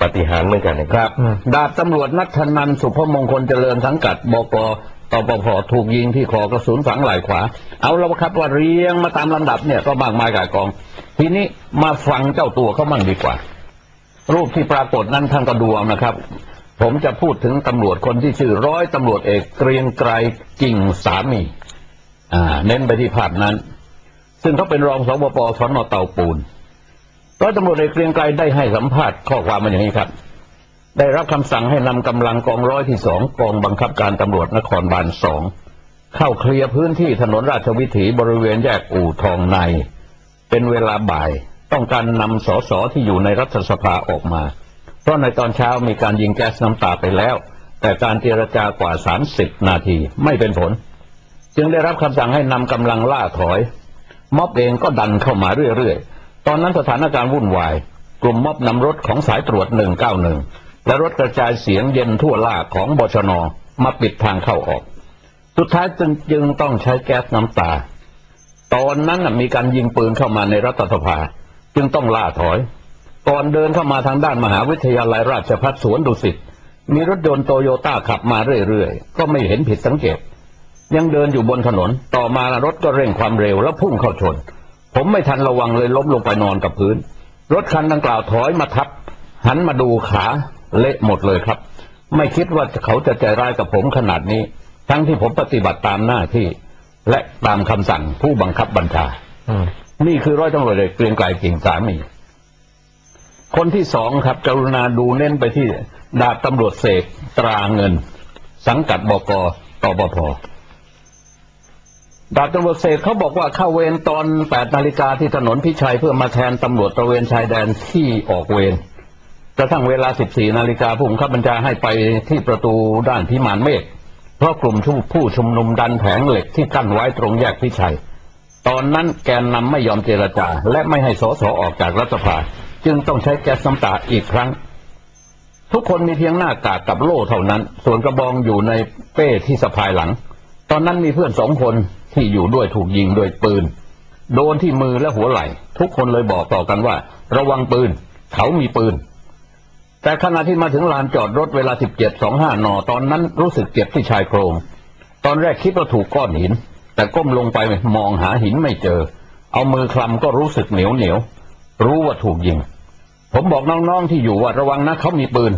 ปฏิหารเหมือนกันนะครับ ดาบตำรวจนัทธนันสุภมงคลเจริญสังกัดบกตปพถูกยิงที่คอกระสุนฝังไหล่ขวา เอาแล้วครับว่าเรียงมาตามลำดับเนี่ยก็มากมายกายกอง ทีนี้มาฟังเจ้าตัวเขามั่งดีกว่า รูปที่ปรากฏนั้นท่านก็ดูเอานะครับ ผมจะพูดถึงตำรวจคนที่ชื่อร้อยตำรวจเอกเกรียงไกรกิ่งสามี อ่า เน้นไปที่ภาพนั้น ซึ่งเขาเป็นรองสบปสนเตาปูน ร้อยตำรวจเอกเกรียงไกรได้ให้สัมภาษณ์ข้อความมาอย่างนี้ครับ ได้รับคำสั่งให้นำกำลังกองร้อยที่สองกองบังคับการตำรวจนครบาลสองเข้าเคลียร์พื้นที่ถนนราชวิถีบริเวณแยกอู่ทองใน เป็นเวลาบ่าย ต้องการนำสสที่อยู่ในรัฐสภาออกมา เพราะในตอนเช้ามีการยิงแก๊สน้ำตาไปแล้ว แต่การเจรจากว่า 30 นาทีไม่เป็นผล จึงได้รับคำสั่งให้นำกำลังล่าถอย ม็อบเองก็ดันเข้ามาเรื่อยๆ ตอนนั้นสถานการณ์วุ่นวาย กลุ่มม็อบนำรถของสายตรวจ 191 และรถกระจายเสียงเย็นทั่วล่าของบชน มาปิดทางเข้าออก สุดท้ายจึงจึงต้องใช้แก๊สน้ำตา ตอนนั้นมีการยิงปืนเข้ามาในรัฐสภา จึงต้องล่าถอย ก่อนเดินเข้ามาทางด้านมหาวิทยาลัยราชภัฏสวนดุสิตมีรถยนต์โตโยต้าขับมาเรื่อยๆ ก็ไม่เห็นผิดสังเกต ยังเดินอยู่บนถนน ต่อมารถก็เร่งความเร็วแล้วพุ่งเข้าชน ผมไม่ทันระวังเลยล้มลงไปนอนกับพื้น รถคันดังกล่าวถอยมาทับ หันมาดูขาเละหมดเลยครับ ไม่คิดว่าเขาจะใจร้ายกับผมขนาดนี้ ทั้งที่ผมปฏิบัติตามหน้าที่ และตามคำสั่งผู้บังคับบัญชาอืมนี่คือร้อยตำรวจเอกเกรียงไกรกิ่งสามี คนที่สองครับ กรุณาดูเน้นไปที่ดาบตำรวจเสกตราเงิน สังกัดบกตปพ ดาบตำรวจเสกเขาบอกว่าเข้าเวรตอน8นาฬิกาที่ถนนพิชัยเพื่อมาแทนตำรวจตระเวนชายแดนที่ออกเวรกระทั่งเวลา 14 นาฬิกาผู้บังคับบัญชาให้ไปที่ประตูด้านพิมานเมฆเพราะกลุ่มผู้ชุมนุมดันแผงเหล็กที่กั้นไว้ตรงแยกพิชัย ตอนนั้นแกนนำไม่ยอมเจรจา และไม่ให้สสออกจากรัฐสภา จึงต้องใช้แก๊สน้ำตาอีกครั้ง ทุกคนมีเพียงหน้ากากกับโล่เท่านั้น ส่วนกระบองอยู่ในเป้ที่สะพายหลัง ตอนนั้นมีเพื่อนสองคนที่อยู่ด้วยถูกยิงด้วยปืน โดนที่มือและหัวไหล่ ทุกคนเลยบอกต่อกันว่า ระวังปืน เขามีปืน แต่ขณะที่มาถึงลานจอดรถเวลา 17.25 น ตอนนั้นรู้สึกเจ็บที่ชายโครง ตอนแรกคิดว่าถูกก้อนหิน แต่ก้มลงไปมองหาหินไม่เจอ เอามือคลำก็รู้สึกเหนียวเหนียวรู้ว่าถูกยิง ผมบอกน้องๆที่อยู่ว่าระวังนะเขามีปืน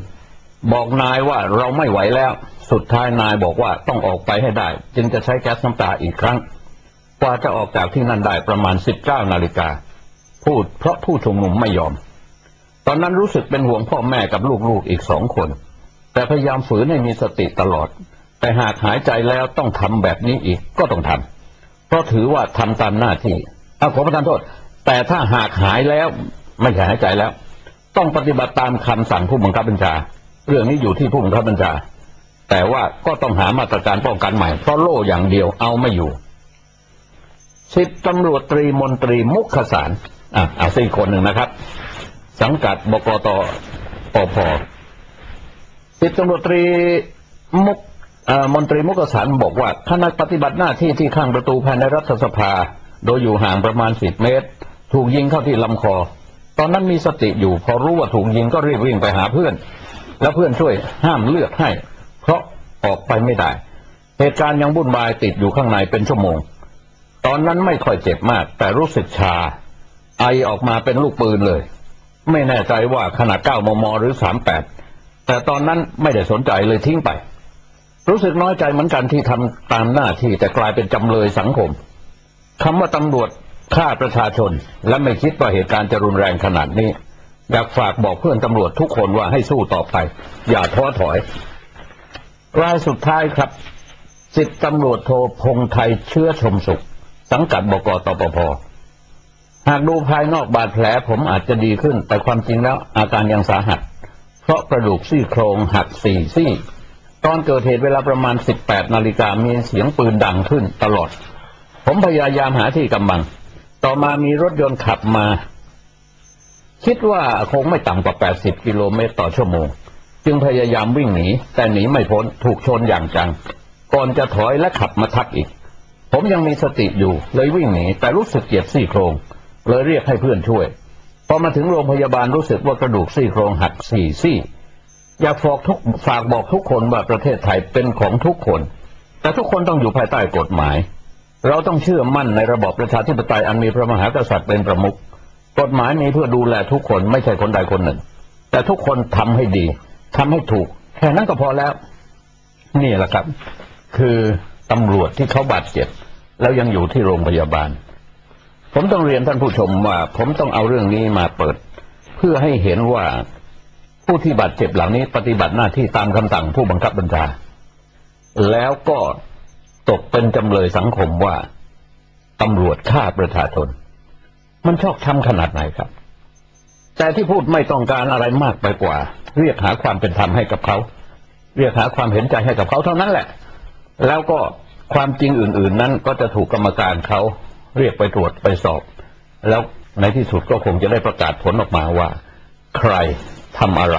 บอกนายว่าเราไม่ไหวแล้ว สุดท้ายนายบอกว่าต้องออกไปให้ได้ จึงจะใช้แก๊สน้ำตาอีกครั้ง กว่าจะออกจากที่นั่นได้ประมาณ19นาฬิกา พูดเพราะผู้ชุมนุมไม่ยอม ตอนนั้นรู้สึกเป็นห่วงพ่อแม่กับลูกๆอีกสองคน แต่พยายามฝืนให้มีสติตลอด แต่หากหายใจแล้วต้องทำแบบนี้อีกก็ต้องทำเพราะถือว่าทำตามหน้าที่เอาขอประทานโทษ แต่ถ้าหากหายแล้วไม่หายใจแล้ว ต้องปฏิบัติตามคำสั่งผู้บังคับบัญชา เรื่องนี้อยู่ที่ผู้บังคับบัญชา แต่ว่าก็ต้องหามาตรการป้องกันใหม่ เพราะโล่อย่างเดียวเอาไม่อยู่สิบตำรวจตรีมนตรีมุขสารอะเอาสี่คนหนึ่งนะครับ สังกัดบกตปพสิบตำรวจตรีมุกเอ่อมนตรีมุขสารบอกว่าขณะปฏิบัติหน้าที่ที่ข้างประตูภายในรัฐสภา โดยอยู่ห่างประมาณสิบเมตร ถูกยิงเข้าที่ลำคอ ตอนนั้นมีสติอยู่ พอรู้ว่าถูกยิงก็รีบวิ่งไปหาเพื่อน แล้วเพื่อนช่วยห้ามเลือดให้ เพราะออกไปไม่ได้ เหตุการณ์ยังวุ่นวายติดอยู่ข้างในเป็นชั่วโมง ตอนนั้นไม่ค่อยเจ็บมาก แต่รู้สึกชา ไอออกมาเป็นลูกปืนเลย ไม่แน่ใจว่าขนาด9มม หรือ 38 แต่ตอนนั้นไม่ได้สนใจเลยทิ้งไป รู้สึกน้อยใจเหมือนกันที่ทำตามหน้าที่แต่กลายเป็นจำเลยสังคมคำว่าตำรวจฆ่าประชาชนและไม่คิดว่าเหตุการณ์จะรุนแรงขนาดนี้ อยากฝากบอกเพื่อนตำรวจทุกคนว่าให้สู้ต่อไป อย่าท้อถอย รายสุดท้ายครับสิบตำรวจโทพงไทยเชื้อชมสุข สังกัดบกตปพหากดูภายนอกบาดแผลผมอาจจะดีขึ้น แต่ความจริงแล้วอาการยังสาหัส เพราะกระดูกซี่โครงหักสี่ซี่ ตอนเกิดเหตุเวลาประมาณ 18 นาฬิกามีเสียงปืนดังขึ้นตลอด ผมพยายามหาที่กำบัง ต่อมามีรถยนต์ขับมา คิดว่าคงไม่ต่ำกว่า 80 กิโลเมตรต่อชั่วโมง จึงพยายามวิ่งหนี แต่หนีไม่พ้นถูกชนอย่างจัง ก่อนจะถอยและขับมาทับอีก ผมยังมีสติอยู่เลยวิ่งหนี แต่รู้สึกเจ็บซี่โครง เลยเรียกให้เพื่อนช่วย พอมาถึงโรงพยาบาลรู้สึกว่ากระดูกซี่โครงหักสี่ซี่ อยากฝากทุกฝากบอกทุกคนว่าประเทศไทยเป็นของทุกคน แต่ทุกคนต้องอยู่ภายใต้กฎหมาย เราต้องเชื่อมั่นในระบอบประชาธิปไตยอันมีพระมหากษัตริย์เป็นประมุข กฎหมายมีเพื่อดูแลทุกคนไม่ใช่คนใดคนหนึ่ง แต่ทุกคนทำให้ดีทำให้ถูก แค่นั้นก็พอแล้ว นี่แหละครับ คือตำรวจที่เขาบาดเจ็บ แล้วยังอยู่ที่โรงพยาบาล ผมต้องเรียนท่านผู้ชมว่า ผมต้องเอาเรื่องนี้มาเปิด เพื่อให้เห็นว่าผู้ที่บาดเจ็บเหล่านี้ ปฏิบัติหน้าที่ตามคำสั่งผู้บังคับบัญชาแล้วก็ตกเป็นจำเลยสังคมว่าตำรวจฆ่าประชาชน มันชอกช้ำขนาดไหนครับ แต่ที่พูดไม่ต้องการอะไรมากไปกว่า เรียกหาความเป็นธรรมให้กับเขา เรียกหาความเห็นใจให้กับเขาเท่านั้นแหละ แล้วก็ความจริงอื่น ๆ นั้นก็จะถูกกรรมการเขาเรียกไปตรวจไปสอบ แล้วในที่สุดก็คงจะได้ประกาศผลออกมาว่า ใครทำอะไร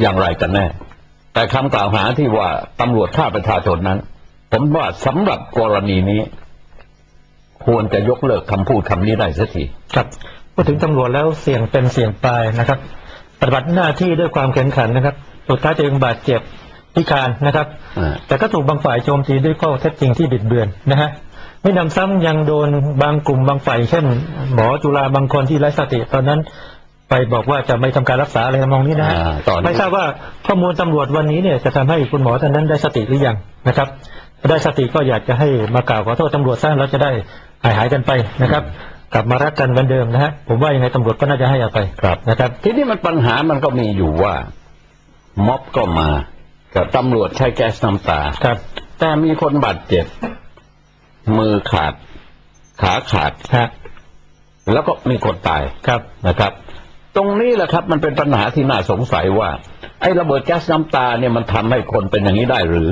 อย่างไรกันแน่ แต่คำกล่าวหาที่ว่าตำรวจฆ่าประชาชนนั้น ผมว่าสำหรับกรณีนี้ ควรจะยกเลิกคำพูดคำนี้ได้เสียทีครับพูดถึงตำรวจแล้วเสี่ยงเป็นเสี่ยงตายนะครับ ปฏิบัติหน้าที่ด้วยความแข็งขันนะครับสุดท้ายตัวเองบาดเจ็บพิการนะครับอ่าแต่ก็ถูกบางฝ่ายโจมตีด้วยข้อเท็จจริงที่บิดเบือนนะฮะไม่นำซ้ำยังโดนบางกลุ่มบางฝ่ายเช่น หมอจุฬาบางคนที่ไร้สติตอนนั้นไปบอกว่าจะไม่ทำการรักษาอะไรทำนองนี้นะฮะอ่าตอนนี้ไม่ทราบว่าข้อมูลตำรวจวันนี้เนี่ยจะทำให้คุณหมอท่านนั้นได้สติหรือยังนะครับถ้าได้สติก็อยากจะให้มากล่าวขอโทษตำรวจซะแล้วจะได้ หายหายๆกันไปนะครับ กลับมารักกันเหมือนเดิมนะฮะผมว่ายังไงตำรวจก็น่าจะให้อภัยครับนะครับ ทีนี้มันปัญหามันก็มีอยู่ว่าม็อบก็มากับตำรวจใช้แก๊สน้ำตาครับ แต่มีคนบาดเจ็บ มือขาด ขาขาดฮะแล้วก็มีคนตายครับนะครับ ตรงนี้แหละครับ มันเป็นปัญหาที่น่าสงสัยว่า ไอ้ระเบิดแก๊สน้ำตาเนี่ยมันทำให้คนเป็นอย่างนี้ได้หรือ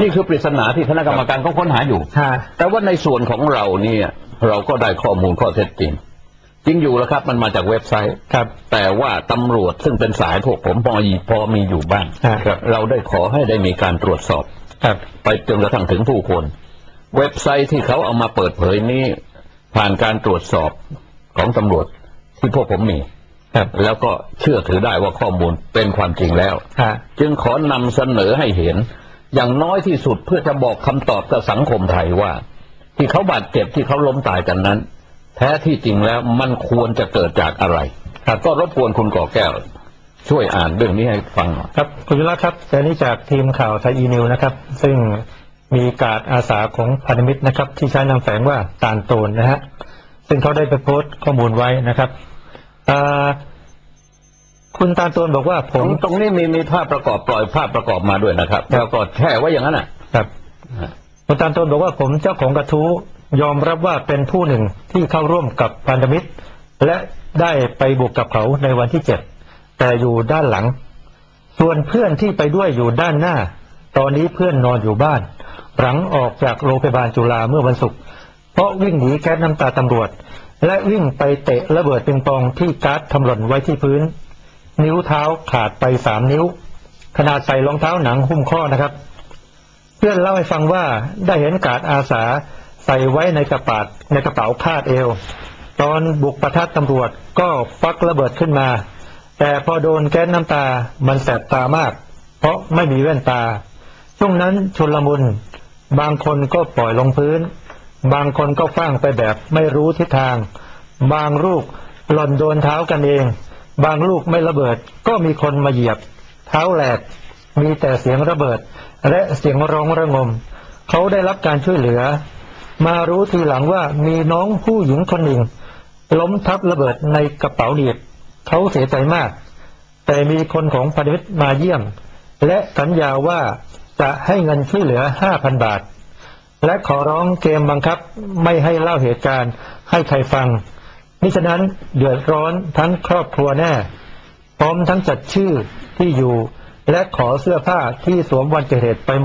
นี่คือปริศนาที่คณะกรรมการเขาค้นหาอยู่ฮะแต่ว่าในส่วนของเราเนี่ย เราก็ได้ข้อมูลข้อเท็จจริง จริงอยู่แล้วครับ มันมาจากเว็บไซต์ ครับ แต่ว่าตำรวจซึ่งเป็นสายพวกผมพอมีพอมีอยู่บ้างฮะครับเราได้ขอให้ได้มีการตรวจสอบ ครับ ไปจนกระทั่งถึงผู้คน เว็บไซต์ที่เขาเอามาเปิดเผยนี้ ผ่านการตรวจสอบของตำรวจที่พวกผมมี ครับ แล้วก็เชื่อถือได้ว่าข้อมูลเป็นความจริงแล้วฮะจึงขอนำเสนอให้เห็น อย่างน้อยที่สุดเพื่อจะบอกคำตอบกับสังคมไทยว่า ที่เขาบาดเจ็บที่เขาล้มตายกันนั้น แท้ที่จริงแล้วมันควรจะเกิดจากอะไรครับก็รบกวนคุณก่อแก้ว ช่วยอ่านเรื่องนี้ให้ฟังหน่อยครับคุณวิระครับแต่นี้จากทีมข่าวไทยอีนิวนะครับ ซึ่งมีการอาสาของพันธมิตรนะครับ ที่ใช้นามแฝงว่าตาลโตนนะฮะซึ่งเขาได้ไปโพสต์ข้อมูลไว้นะครับอ่า คุณตาลโตนบอกว่าผตรมงตรงนี้มีมีภาพประกอบปล่อยภาพประกอบมาด้วยนะครับแล้วก็แช่ไว้อย่างนั้นอะ ครับคุณตาลโตนบอกว่าผมเจ้าของกระทู้ยอมรับว่าเป็นผู้หนึ่งที่เข้าร่วมกับพันธมิตร และได้ไปบุกกับเขาในวันที่เจ็ดแต่อยู่ด้านหลัง ส่วนเพื่อนที่ไปด้วยอยู่ด้านหน้า ตอนนี้เพื่อนนอนอยู่บ้าน หลังออกจากโรงพยาบาลจุฬาเมื่อวันศุกร์ เพราะวิ่งหนีแก๊สน้ำตาตำรวจ และวิ่งไปเตะระเบิดปิงปองที่การ์ดทำหล่นไว้ที่พื้น นิ้วเท้าขาดไปสามนิ้ว ขนาดใส่รองเท้าหนังหุ้มข้อนะครับ เพื่อนเล่าให้ฟังว่าได้เห็นการ์ดอาสาใส่ไว้ในกระเป๋าในกระเป๋าคาดเอว ตอนบุกประทัดตำรวจก็ฟักระเบิดขึ้นมา แต่พอโดนแก๊สน้ำตามันแสบตามาก เพราะไม่มีแว่นตา ช่วงนั้นชนลมุน บางคนก็ปล่อยลงพื้น บางคนก็ฟั่งไปแบบไม่รู้ทิศทาง บางลูกหล่นโดนเท้ากันเอง บางลูกไม่ระเบิด ก็มีคนมาเหยียบ เท้าแหลก มีแต่เสียงระเบิด และเสียงร้องระงม เขาได้รับการช่วยเหลือ มารู้ทีหลังว่ามีน้องผู้หญิงคนหนึ่ง ล้มทับระเบิดในกระเป๋าหนีบเขาเสียใจมาก แต่มีคนของพันธมิตรมาเยี่ยม และสัญญาว่าจะให้เงินช่วยเหลือ5,000บาท และขอร้องเกมบังคับไม่ให้เล่าเหตุการณ์ให้ใครฟัง มิฉะนั้นเดือดร้อนทั้งครอบครัวแน่ พร้อมทั้งจัดชื่อที่อยู่และขอเสื้อผ้าที่สวมวันเกิดเหตุไปหมด